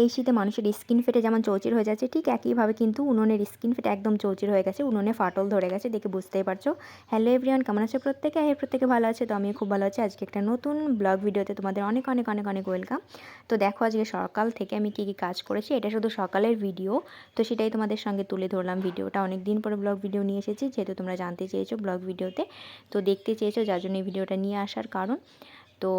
এই শীতে মানুষের স্কিন ফেটে যেমন চৌচির হয়ে যাচ্ছে, ঠিক একইভাবে কিন্তু উনুনের স্কিন ফেটে একদম চৌচির হয়ে গেছে, উনুনে ফাটল ধরে গেছে দেখে বুঝতেই পারছ। হ্যালো এভরিওয়ান কেমন আছে প্রত্যেকে? এর প্রত্যেকে ভালো আছে, তো আমিও খুব ভালো আছি। আজকে একটা নতুন ব্লগ ভিডিওতে তোমাদের অনেক অনেক অনেক অনেক ওয়েলকাম তো দেখো আজকে সকাল থেকে আমি কী কী কাজ করেছি, এটা শুধু সকালের ভিডিও তো সেটাই তোমাদের সঙ্গে তুলে ধরলাম ভিডিওটা। অনেক দিন পরে ব্লগ ভিডিও নিয়ে এসেছি, যেহেতু তোমরা জানতে চেয়েছো ব্লগ ভিডিওতে তো দেখতে চেয়েছো, যার জন্য এই ভিডিওটা নিয়ে আসার কারণ। তো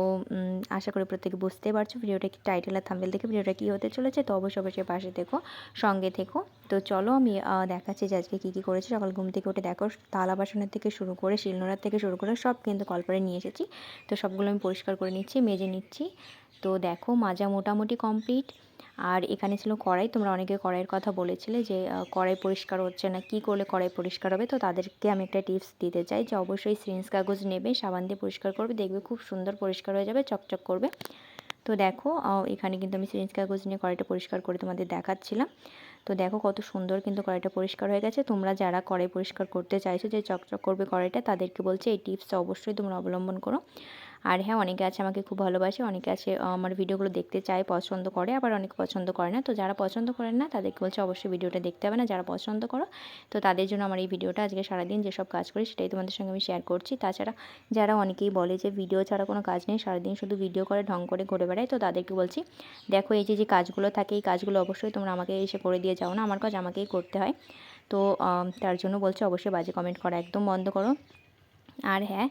আশা করি প্রত্যেকে বুঝতে পারছ ভিডিওটা কি টাইটেল আর থাম্বেল দেখে ভিডিওটা কী হতে চলেছে, তো অবশ্যই অবশ্যই পাশে দেখো সঙ্গে থেকো। তো চলো আমি দেখাচ্ছি যে আজকে কী কী করেছি, সকাল ঘুম থেকে উঠে দেখো, তালা বাসনের থেকে শুরু করে, শিলনোড়ার থেকে শুরু করে সব কিন্তু কলপারে নিয়ে এসেছি। তো সবগুলো আমি পরিষ্কার করে নিচ্ছি, মেজে নিচ্ছি। তো দেখো মাজা মোটামুটি কমপ্লিট আর এখানে ছিল কড়াই, তোমরা অনেকে কড়াইয়ের কথা বলেছিলে যে কড়াই পরিষ্কার হচ্ছে না, কি করলে কড়াই পরিষ্কার হবে? তো তাদেরকে আমি একটা টিপস দিতে চাই যে, অবশ্যই সিরিঞ্জ কাগজ নেবে, সাবান দিয়ে পরিষ্কার করবে, দেখবে খুব সুন্দর পরিষ্কার হয়ে যাবে, চকচক করবে। তো দেখো এখানে কিন্তু আমি সিরিঞ্জ কাগজ নিয়ে কড়াইটা পরিষ্কার করে তোমাদের দেখাচ্ছিলাম। তো দেখো কত সুন্দর কিন্তু কড়াইটা পরিষ্কার হয়ে গেছে। তোমরা যারা কড়াই পরিষ্কার করতে চাইছো যে, চকচক করবে কড়াইটা, তাদেরকে বলছে এই টিপসটা অবশ্যই তোমরা অবলম্বন করো। আর হ্যাঁ অনেকে আছে আমাকে খুব ভালোবাসে, অনেকে আছে আমার ভিডিওগুলো দেখতে চায়, পছন্দ করে, আবার অনেকে পছন্দ করে না। তো যারা পছন্দ করেন না, তাদেরকে বলছে অবশ্যই ভিডিওটা দেখতে হবে না। যারা পছন্দ করো, তো তাদের জন্য আমার এই ভিডিওটা আজকে সারাদিন যেসব কাজ করি, সেটাই তোমাদের সঙ্গে আমি শেয়ার করছি। তাছাড়া যারা অনেকেই বলে যে ভিডিও ছাড়া কোনো কাজ নেই, সারাদিন শুধু ভিডিও করে, ঢং করে ঘুরে বেড়ায়, তো তাদেরকে বলছি, দেখো এই যে যে কাজগুলো থাকে, এই কাজগুলো অবশ্যই তোমরা আমাকে এসে করে দিয়ে যাও না, আমার কাজ আমাকেই করতে হয়। তো তার জন্য বলছি অবশ্যই বাজে কমেন্ট করা একদম বন্ধ করো। আর হ্যাঁ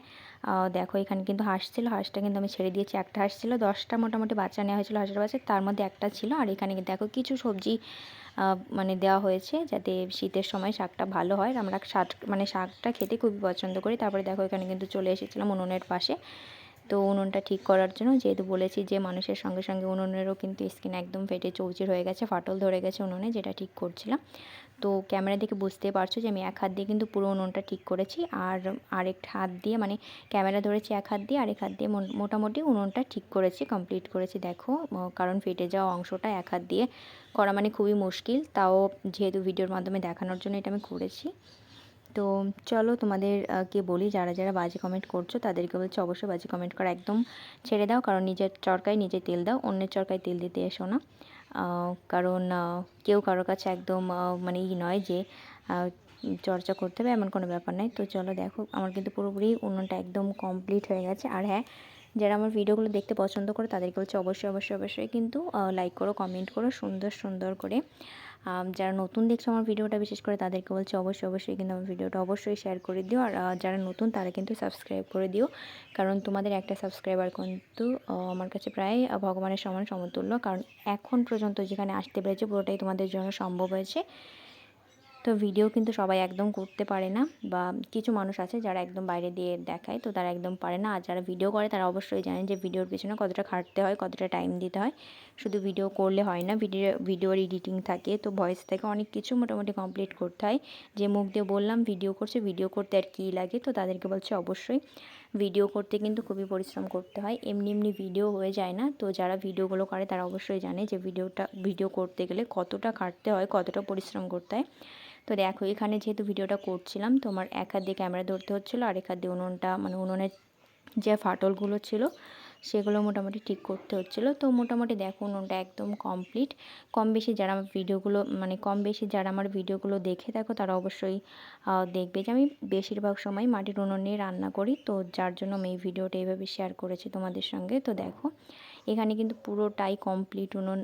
দেখো এখানে কিন্তু হাঁস ছিল, হাঁসটা কিন্তু আমি ছেড়ে দিয়েছি। একটা হাঁস ছিল, দশটা মোটামুটি বাচ্চা নেওয়া হয়েছিল হাঁসের বাচ্চা তার মধ্যে একটা ছিল। আর এখানে দেখো কিছু সবজি মানে দেওয়া হয়েছে যাতে শীতের সময় শাকটা ভালো হয়। আমরা শাক মানে শাকটা খেতে খুবই পছন্দ করি। তারপরে দেখো এখানে কিন্তু চলে এসেছিলাম উনুনের পাশে। তো উনুনটা ঠিক করার জন্য যেহেতু বলেছি যে মানুষের সঙ্গে সঙ্গে উনুনেরও কিন্তু স্কিন একদম ফেটে চৌচির হয়ে গেছে, ফাটল ধরে গেছে উনুনে, যেটা ঠিক করছিলাম। তো ক্যামেরা দেখে বুঝতে পারছ যে আমি এক হাত দিয়ে কিন্তু পুরো উনুনটা ঠিক করেছি আর আরেক হাত দিয়ে মানে ক্যামেরা ধরেছি এক হাত দিয়ে, আরেক হাত দিয়ে মোটামুটি উনুনটা ঠিক করেছি কমপ্লিট করেছি। দেখো কারণ ফেটে যাওয়া অংশটা এক হাত দিয়ে করা মানে খুবই মুশকিল। তাও যেহেতু ভিডিওর মাধ্যমে দেখানোর জন্য এটা আমি করেছি। তো চলো তোমাদের কে বলি, যারা যারা বাজে কমেন্ট করছ, তাদেরকে বলছি অবশ্যই বাজে কমেন্ট করা একদম ছেড়ে দাও, কারণ নিজের চরকায় নিজে তেল দাও, অন্যের চরকায় তেল দিতে এসো না। কারণ কেউ কারোর কাছে একদম মানে ই নয় যে চর্চা করতে হবে, এমন কোনো ব্যাপার নয় তো চলো দেখো, আমার কিন্তু পুরোপুরি উনুনটা একদম কমপ্লিট হয়ে গেছে। আর হ্যাঁ যারা আমার ভিডিওগুলো দেখতে পছন্দ করে তাদেরকে বলছে অবশ্যই অবশ্যই অবশ্যই কিন্তু লাইক করো কমেন্ট করো, সুন্দর সুন্দর করে। যারা নতুন দেখছ আমার ভিডিওটা বিশেষ করে তাদেরকে বলছি অবশ্যই অবশ্যই কিন্তু আমার ভিডিওটা অবশ্যই শেয়ার করে দিও। আর যারা নতুন তারা কিন্তু সাবস্ক্রাইব করে দিও। কারণ তোমাদের একটা সাবস্ক্রাইবার কিন্তু আমার কাছে প্রায় ভগবানের সমান সমতুল্য। কারণ এখন পর্যন্ত যেখানে আসতে পেরেছে পুরোটাই তোমাদের জন্য সম্ভব হয়েছে। তো ভিডিও কিন্তু সবাই একদম করতে পারে না বা কিছু মানুষ আছে যারা একদম বাইরে দিয়ে দেখায়, তো তারা একদম পারে না। আর যারা ভিডিও করে তারা অবশ্যই জানেন যে ভিডিওর পিছনে কতটা খাটতে হয়, কতটা টাইম দিতে হয়। শুধু ভিডিও করলে হয় না ভিডিও ভিডিওর এডিটিং থাকে। তো ভয়েস থেকে অনেক কিছু মোটামুটি কমপ্লিট করতে হয়। যে মুখ দিয়ে বললাম ভিডিও করছে ভিডিও করতে আর কী লাগে, তো তাদেরকে বলছে অবশ্যই ভিডিও করতে কিন্তু খুবই পরিশ্রম করতে হয়। এমনি এমনি ভিডিও হয়ে যায় না। তো যারা ভিডিওগুলো করে তারা অবশ্যই জানে যে ভিডিওটা ভিডিও করতে গেলে কতটা খাটতে হয়, কতটা পরিশ্রম করতে হয়। তো দেখো, এখানে যেহেতু ভিডিওটা করছিলাম তোমার এক হাত দিয়ে ক্যামেরা ধরতে হচ্ছিল, আর এক হাত দিয়ে উনুনটা মানে উনুনের যে ফাটলগুলো ছিল, সেগুলো মোটামুটি ঠিক করতে হচ্ছিল। তো মোটামুটি দেখো, উনুনটা একদম কমপ্লিট। কম বেশি যারা আমার ভিডিওগুলো মানে কম বেশি যারা আমার ভিডিওগুলো দেখে দেখো তারা অবশ্যই দেখবে যে আমি বেশিরভাগ সময় মাটির উনুন নিয়ে রান্না করি। তো যার জন্য আমি এই ভিডিওটা এইভাবে শেয়ার করেছি তোমাদের সঙ্গে। তো দেখো এখানে কিন্তু পুরোটাই কমপ্লিট উনুন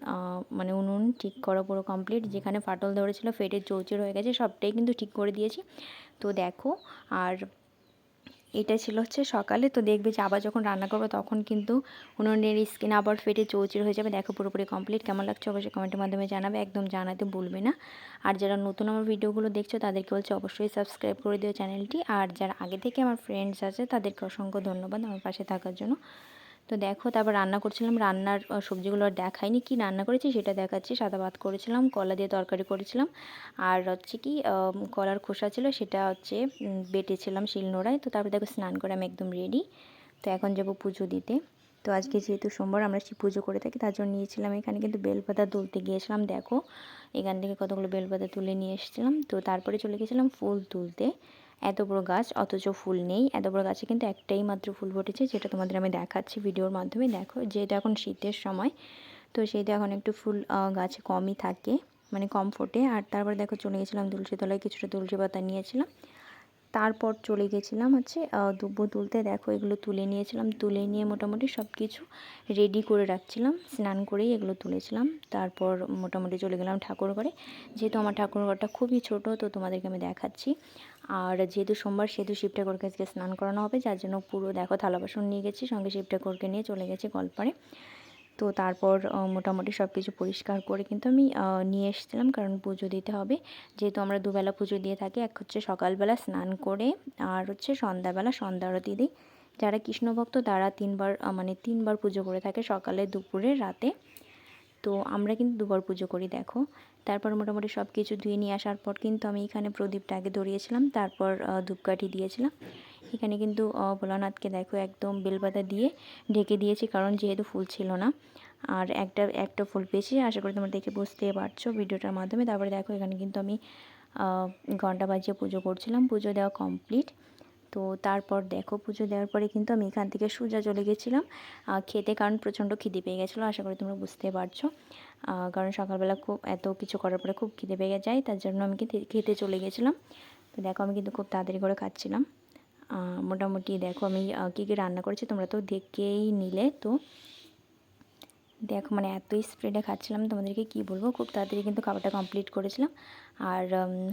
মানে উনুন ঠিক করা পুরো কমপ্লিট যেখানে ফাটল ধরেছিল, ফেটে চৌচির হয়ে গেছে, সবটাই কিন্তু ঠিক করে দিয়েছি। তো দেখো, আর এটা ছিল হচ্ছে সকালে, তো দেখবে যে আবার যখন রান্না করব তখন কিন্তু উনুনের স্কিন আবার ফেটে চৌচির হয়ে যাবে। দেখো পুরোপুরি কমপ্লিট কেমন লাগছে অবশ্যই কমেন্টের মাধ্যমে জানাবে, একদম জানাতে ভুলবে না। আর যারা নতুন আমার ভিডিওগুলো দেখছ, তাদেরকে বলছে অবশ্যই সাবস্ক্রাইব করে দিও চ্যানেলটি আর যারা আগে থেকে আমার ফ্রেন্ডস আছে, তাদেরকে অসংখ্য ধন্যবাদ আমার পাশে থাকার জন্য। তো দেখো, তারপর রান্না করছিলাম। রান্নার সবজিগুলো আর দেখাইনি। কি রান্না করেছি সেটা দেখাচ্ছি। সাদা ভাত করেছিলাম, কলা দিয়ে তরকারি করেছিলাম। আর হচ্ছে কি কলার খোসা ছিল, সেটা হচ্ছে বেটেছিলাম শিলনোড়ায়। তো তারপর দেখো, স্নান করে আমি একদম রেডি তো এখন যাব পুজো দিতে। তো আজকে যেহেতু সোমবার, আমরা শিব পুজো করে থাকি, তার জন্য নিয়েছিলাম এখানে কিন্তু বেলপাতা তুলতে গিয়েছিলাম। দেখো, এখান থেকে কতগুলো বেলপাতা তুলে নিয়ে এসেছিলাম। তো তারপরে চলে গেছিলাম ফুল তুলতে। এত বড় গাছ, অথচ ফুল নেই। এত বড় গাছে কিন্তু একটাই মাত্র ফুল ফুটেছে, যেটা তোমাদের আমি দেখাচ্ছি ভিডিওর মাধ্যমে। দেখো যেটা এখন শীতের সময়, তো সেইটা এখন একটু ফুল গাছে কমই থাকে মানে কম ফোটে আর তারপর দেখো, চলে গেছিলাম তুলসী তলায়, কিছুটা তুলসী পাতা নিয়েছিলাম। তারপর চলে গেছিলাম হচ্ছে দুব্বো তুলতে। দেখো, এগুলো তুলে নিয়েছিলাম। তুলে নিয়ে মোটামুটি সব কিছু রেডি করে রাখছিলাম। স্নান করেই এগুলো তুলেছিলাম। তারপর মোটামুটি চলে গেলাম ঠাকুর ঘরে। যেহেতু আমার ঠাকুর ঘরটা খুবই ছোট, তো তোমাদেরকে আমি দেখাচ্ছি। আর যেহেতু সোমবার, সেহেতু শিব ঠাকুরকে আজকে স্নান করানো হবে। যার জন্য পুরো, দেখো, থালা বাসন নিয়ে গেছি। সঙ্গে শিব ঠাকুরকে নিয়ে চলে গেছি গল্পারে। তো তারপর মোটামুটি সব কিছু পরিষ্কার করে কিন্তু আমি নিয়ে এসেছিলাম। কারণ পুজো দিতে হবে। যেহেতু আমরা দুবেলা পুজো দিয়ে থাকি, এক হচ্ছে সকালবেলা স্নান করে, আর হচ্ছে সন্ধ্যাবেলা সন্ধ্যা আরতি দিই। যারা কৃষ্ণভক্ত, তারা তিনবার মানে তিনবার পুজো করে থাকে সকালে, দুপুরে, রাতে। তো আমরা কিন্তু দুবার পুজো করি, দেখো। তারপর মোটামুটি সব কিছু ধুয়ে নিয়ে আসার পর কিন্তু আমি এখানে প্রদীপটা আগে ধরিয়েছিলাম। তারপর ধূপকাঠি দিয়েছিলাম। এখানে কিন্তু ভোলানাথকে দেখো একদম বেলপাতা দিয়ে ঢেকে দিয়েছি, কারণ যেহেতু ফুল ছিল না। আর একটা একটা ফুল পেয়েছি, আশা করি তোমরা দেখে বুঝতে পারছ ভিডিওটার মাধ্যমে। তারপরে দেখো এখানে কিন্তু আমি ঘণ্টা বাজিয়ে পুজো করছিলাম, পুজো দেওয়া কমপ্লিট। তো তারপর দেখো, পুজো দেওয়ার পরে কিন্তু আমি এখান থেকে সোজা চলে গেছিলাম খেতে, কারণ প্রচণ্ড খিদে পেয়ে গেছিল, আশা করি তোমরা বুঝতে পারছ। কারণ সকালবেলা খুব, এত কিছু করার পরে খুব খিদে পেয়ে যায়, তার জন্য আমি খেতে চলে গেছিলাম। তো দেখো আমি কিন্তু খুব তাড়াতাড়ি করে খাচ্ছিলাম। মোটামুটি দেখো আমি কী কী রান্না করেছি তোমরা তো দেখেই নিলে। তো দেখো মানে এতই স্প্রেডে খাচ্ছিলাম, তোমাদেরকে কি বলব? খুব তাড়াতাড়ি কিন্তু খাবারটা কমপ্লিট করেছিলাম। আর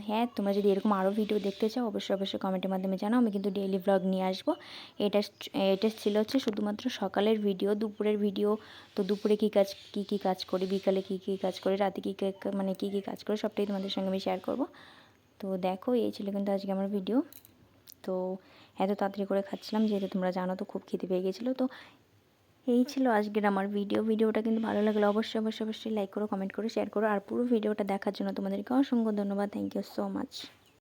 হ্যাঁ তোমরা যদি এরকম আরও ভিডিও দেখতে চাও, অবশ্যই অবশ্যই কমেন্টের মাধ্যমে জানাও। আমি কিন্তু ডেইলি ব্লগ নিয়ে আসব। এটা এটা ছিল হচ্ছে শুধুমাত্র সকালের ভিডিও দুপুরের ভিডিও তো দুপুরে কী কাজ, কী কী কাজ করি, বিকালে কী কী কাজ করি, রাতে কী মানে কী কী কাজ করি, সবটাই তোমাদের সঙ্গে আমি শেয়ার করব। তো দেখো, এই ছিল কিন্তু আজকে আমার ভিডিও তো এত তাড়াতাড়ি করে খাচ্ছিলাম, যেহেতু তোমরা জানো তো খুব খিদে পেয়ে গেছিল, তো এই ছিল আজকের আমার ভিডিও ভিডিওটা কিন্তু ভালো লাগলে অবশ্যই অবশ্যই অবশ্যই লাইক করো কমেন্ট করো শেয়ার করো, আর পুরো ভিডিওটা দেখার জন্য তোমাদেরকে অসংখ্য ধন্যবাদ। Thank you so much